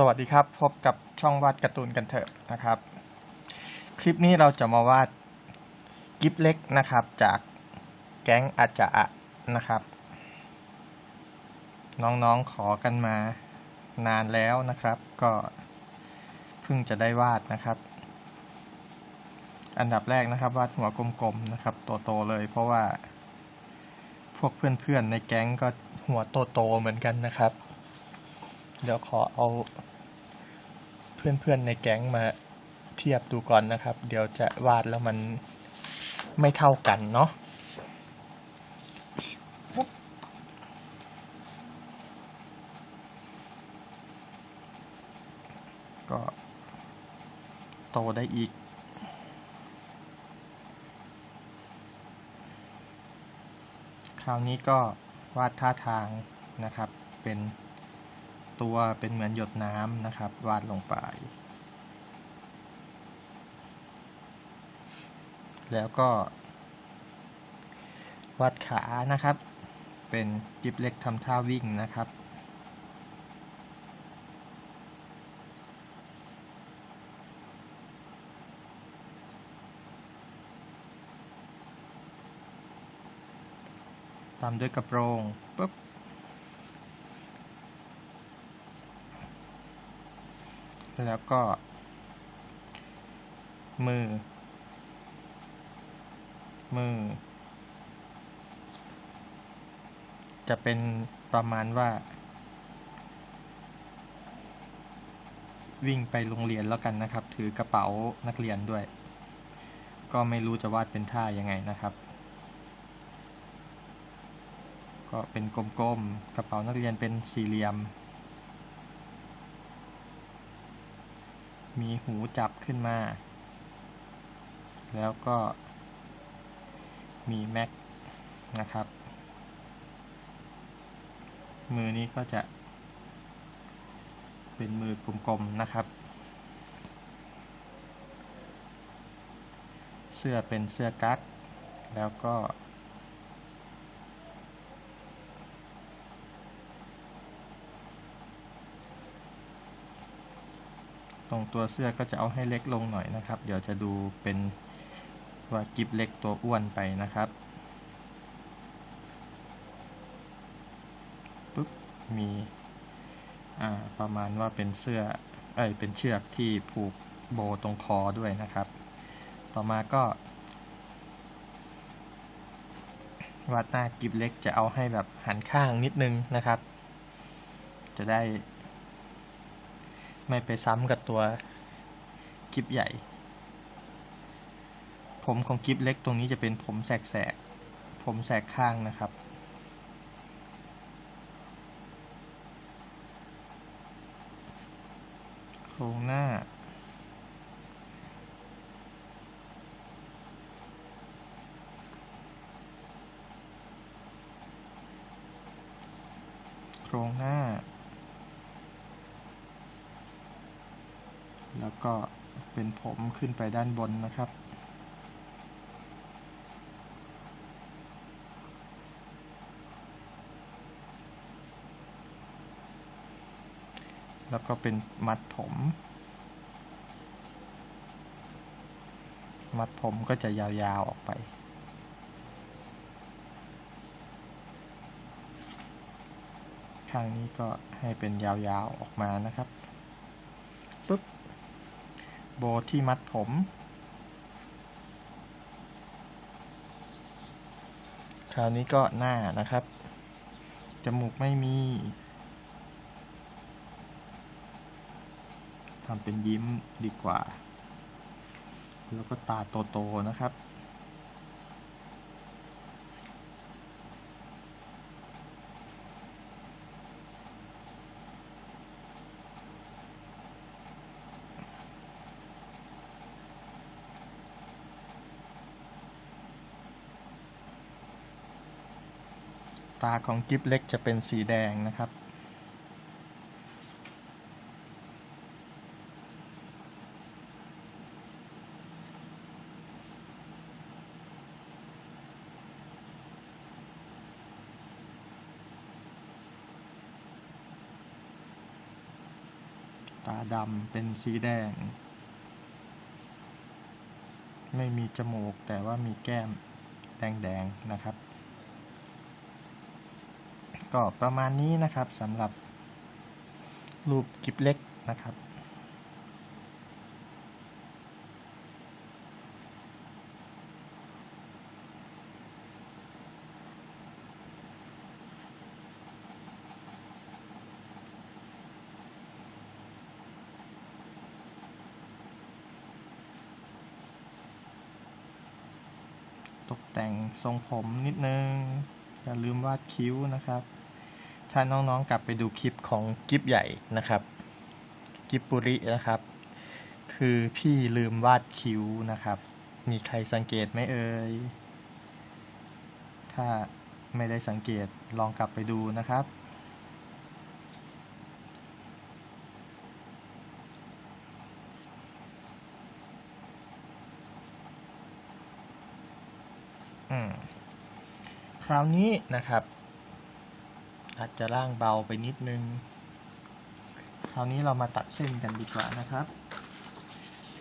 สวัสดีครับพบกับช่องวาดการ์ตูนกันเถอะนะครับ คลิปนี้เราจะมาวาดกิฟเล็กนะครับจากแก๊งอาจจะนะครับ น้องๆขอกันมานานแล้วนะครับ ก็เพิ่งจะได้วาดนะครับ อันดับแรกนะครับวาดหัวกลมๆนะครับโตๆเลย เพราะว่าพวกเพื่อนๆในแก๊งก็หัวโตๆเหมือนกันนะครับ เดี๋ยวขอเอาเพื่อนๆในแก๊งมาเทียบดูก่อนนะครับ เดี๋ยวจะวาดแล้วมันไม่เท่ากันเนาะก็โตได้อีกคราวนี้ก็วาดท่าทางนะครับเป็น ตัวเป็นเหมือนหยดน้ำนะครับ วาดลงไป แล้วก็ วาดขานะครับ เป็นกิบเล็กทำท่าวิ่งนะครับตามด้วยกระโปรงปุ๊บ แล้วก็ มือ มือ จะเป็นประมาณว่า วิ่งไปโรงเรียนแล้วกันนะครับ ถือกระเป๋านักเรียนด้วย ก็ไม่รู้จะวาดเป็นท่ายังไงนะครับ ก็เป็นกลมๆกระเป๋านักเรียนเป็นสี่เหลี่ยม มีหูจับขึ้นมา แล้วก็มีแม็กนะครับ มือนี้ก็จะ เป็นมือกลมๆนะครับ เสื้อเป็นเสื้อกั๊กแล้วก็ รงตัวเสื้อก็จะเอาให้เล็กลงหน่อยนะครับ เดี๋ยวจะดูเป็นว่ากิบเล็กตัวอ้วนไปนะครับปุ๊บมีอ่าประมาณว่าเป็นเสื้อเอ้ยเป็นเชือกที่ผูกโบตรงคอด้วยนะครับ ต่อมาก็วาดหน้ากิบเล็กจะเอาให้แบบหันข้างนิดนึงนะครับ จะได้ ไม่ไปซ้ำกับตัวกิฟใหญ่ ผมของกิฟเล็กตรงนี้จะเป็นผมแสกๆผมแสกข้างนะครับ โครงหน้า โครงหน้า แล้วก็เป็นผมขึ้นไปด้านบนนะครับ แล้วก็เป็นมัดผม มัดผมก็จะยาวๆออกไปข้างนี้ก็ให้เป็นยาวๆออกมานะครับ โบที่มัดผม คราวนี้ก็หน้านะครับ จมูกไม่มีทำเป็นยิ้มดีกว่า แล้วก็ตาโต ๆ นะครับ ตาของกิฟเล็กจะเป็นสีแดงนะครับ ตาดำเป็นสีแดง ไม่มีจมูกแต่ว่ามีแก้มแดงๆนะครับ ก็ประมาณนี้นะครับสำหรับรูปกิบเล็กนะครับตกแต่งทรงผมนิดนึง อย่าลืมวาดคิ้วนะครับ ถ้าน้องๆกลับไปดูคลิปของกิฟใหญ่นะครับ กิฟปุรินะครับ คือพี่ลืมวาดคิ้วนะครับ มีใครสังเกตไหมเอ่ย ถ้าไม่ได้สังเกตลองกลับไปดูนะครับ คราวนี้นะครับ อาจจะร่างเบาไปนิดนึง คราวนี้เรามาตัดเส้นกันดีกว่านะครับ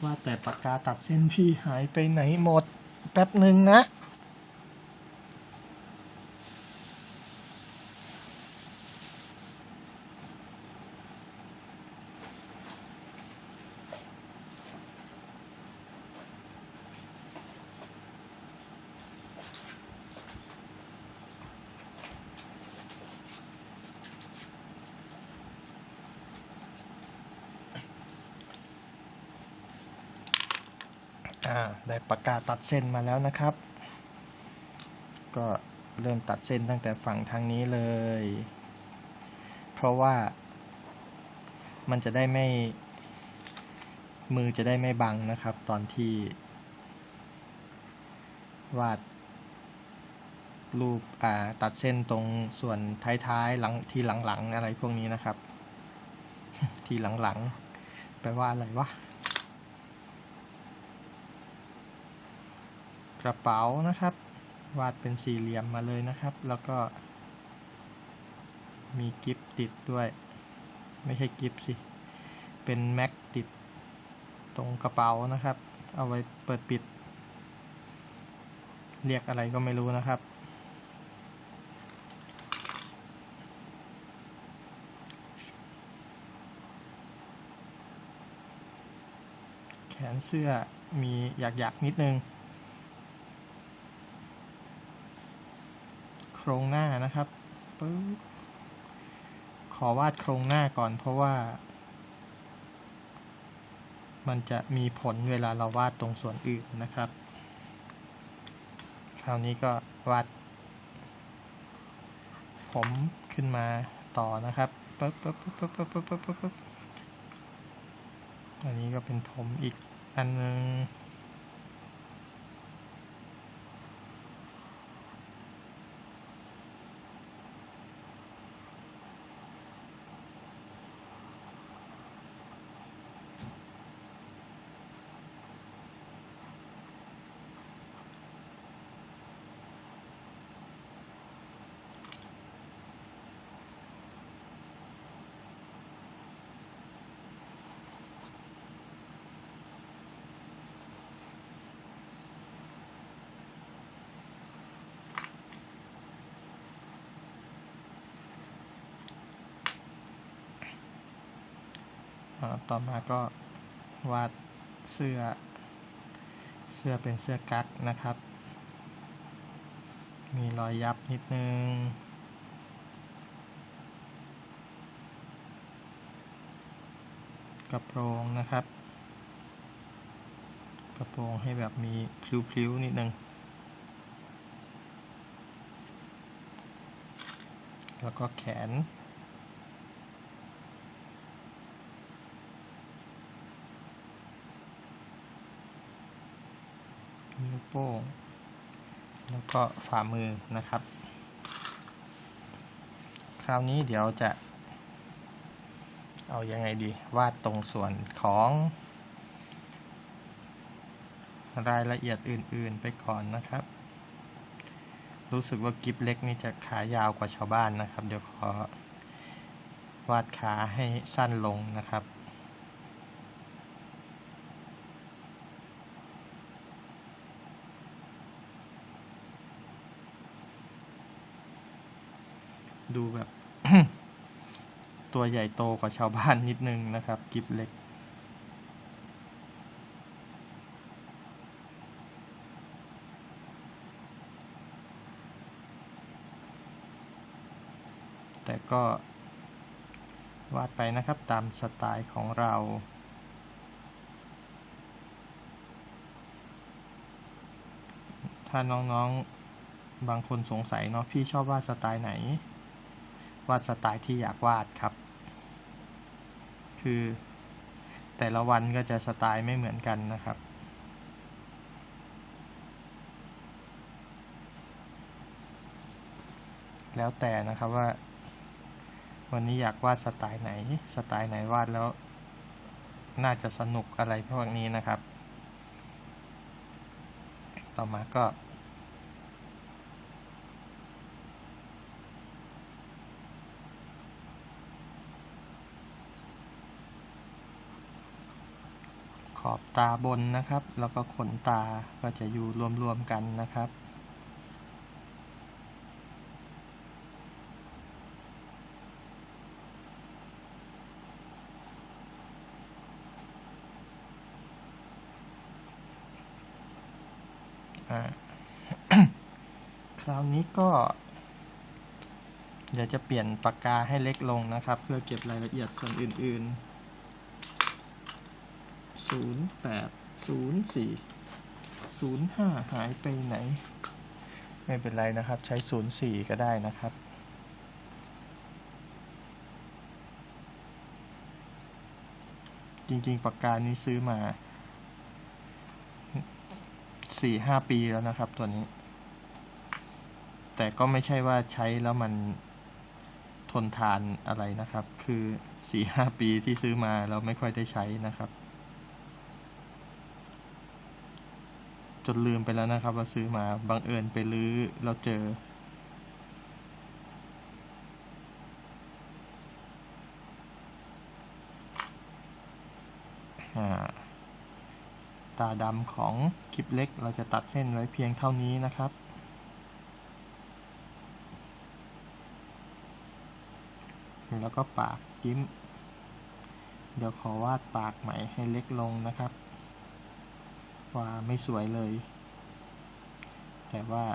ว่าแต่ปากกาตัดเส้นพี่หายไปไหนหมด แป๊บหนึ่งนะ อ่าได้ปากกาตัดเส้นมาแล้วนะครับ ก็เริ่มตัดเส้นตั้งแต่ฝั่งทางนี้เลย เพราะว่า มันจะได้ไม่ มือจะได้ไม่บังนะครับ ตอนที่ วาด รูปอ่าตัดเส้นตรงส่วนท้ายๆหลังที่หลังๆ อะไรพวกนี้นะครับ ที่หลังๆแปลว่าอะไรวะ กระเป๋านะครับ วาดเป็นสี่เหลี่ยมมาเลยนะครับ แล้วก็ มีกิฟติดด้วย ไม่ใช่กิฟสิ เป็นแม็กติดตรงกระเป๋านะครับ เอาไว้เปิดปิด เรียกอะไรก็ไม่รู้นะครับ แขนเสื้อมีหยักๆนิดนึง ครงหน้านะครับปึ๊บขอวาดโครงหน้าก่อนเพราะว่า มันจะมีผลเวลาเราวาดตรงส่วนอื่นนะครับ คราวนี้ก็วาด ผมขึ้นมาต่อนะครับปึ๊บปึ๊บปึ๊บปึ๊บปึ๊บปึ๊บปึ๊บปึ๊บอันนี้ก็เป็นผมอีกอันนึง ต่อมาก็วาดเสื้อ เสื้อเป็นเสื้อกั๊กนะครับ มีรอยยับนิดนึง กระโปรงนะครับ กระโปรงให้แบบมีพลิ้วๆนิดนึง แล้วก็แขน โป้งแล้วก็ฝ่ามือนะครับ คราวนี้เดี๋ยวจะ เอายังไงดี วาดตรงส่วนของ รายละเอียดอื่นๆไปก่อนนะครับ รู้สึกว่ากิฟเล็กนี่จะขายาวกว่าชาวบ้านนะครับ เดี๋ยวขอวาดขาให้สั้นลงนะครับ ดูแบบ ตัวใหญ่โตกว่าชาวบ้านนิดนึงนะครับ กิฟเล็ก แต่ก็ วาดไปนะครับตามสไตล์ของเราถ้าน้องๆ บางคนสงสัยเนาะพี่ชอบวาดสไตล์ไหน วาดสไตล์ที่อยากวาดครับ คือแต่ละวันก็จะสไตล์ไม่เหมือนกันนะครับ แล้วแต่นะครับว่า วันนี้อยากวาดสไตล์ไหน สไตล์ไหนวาดแล้ว น่าจะสนุกอะไรพวกนี้นะครับ ต่อมาก็ อบตาบนนะครับ แล้วก็ขนตาก็จะอยู่รวมๆกันนะครับ คราวนี้ก็ เดี๋ยวจะเปลี่ยนปากกาให้เล็กลงนะครับ เพื่อเก็บรายละเอียดส่วนอื่น ๆ ศูนย์แปดศูนย์สี่ศูนย์ห้าหายไปไหน ไม่เป็นไรนะครับ ใช้ศูนย์สี่ก็ได้นะครับจริงๆปากกานี้ซื้อมาสี่ห้าปีแล้วนะครับตัวนี้ แต่ก็ไม่ใช่ว่าใช้แล้วมันทนทานอะไรนะครับ คือสี่ห้าปีที่ซื้อมาเราไม่ค่อยได้ใช้นะครับ จนลืมไปแล้วนะครับว่าซื้อมาบังเอิญไปลื้อเราเจออตาดำของคลิปเล็กเราจะตัดเส้นไว้เพียงเท่านี้นะครับแล้วก็ปากยิ้ม เดี๋ยวขอวาดปากใหม่ให้เล็กลงนะครับ ว่าไม่สวยเลย แต่ว่า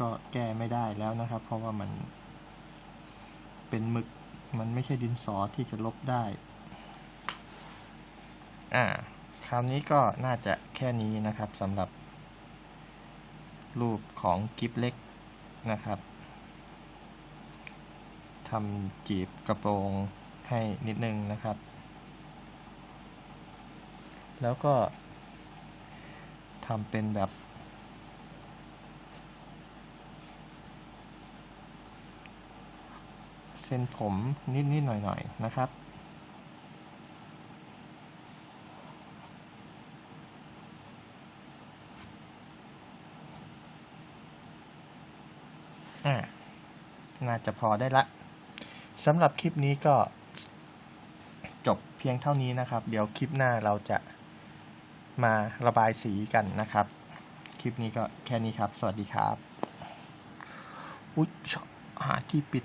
ก็แก้ไม่ได้แล้วนะครับ เพราะว่ามัน เป็นหมึกมันไม่ใช่ดินสอที่จะลบได้ อ่า คราวนี้ก็น่าจะแค่นี้นะครับสำหรับ รูปของกิฟเล็กนะครับทำจีบกระโปรงให้นิดนึงนะครับ แล้วก็ทำเป็นแบบ เส้นผมนิดๆหน่อยๆนะครับอ่าน่าจะพอได้ละสำหรับคลิปนี้ก็จบเพียงเท่านี้นะครับ เดี๋ยวคลิปหน้าเราจะ มาระบายสีกันนะครับ คลิปนี้ก็แค่นี้ครับ สวัสดีครับ อุ๊ยหาที่ปิด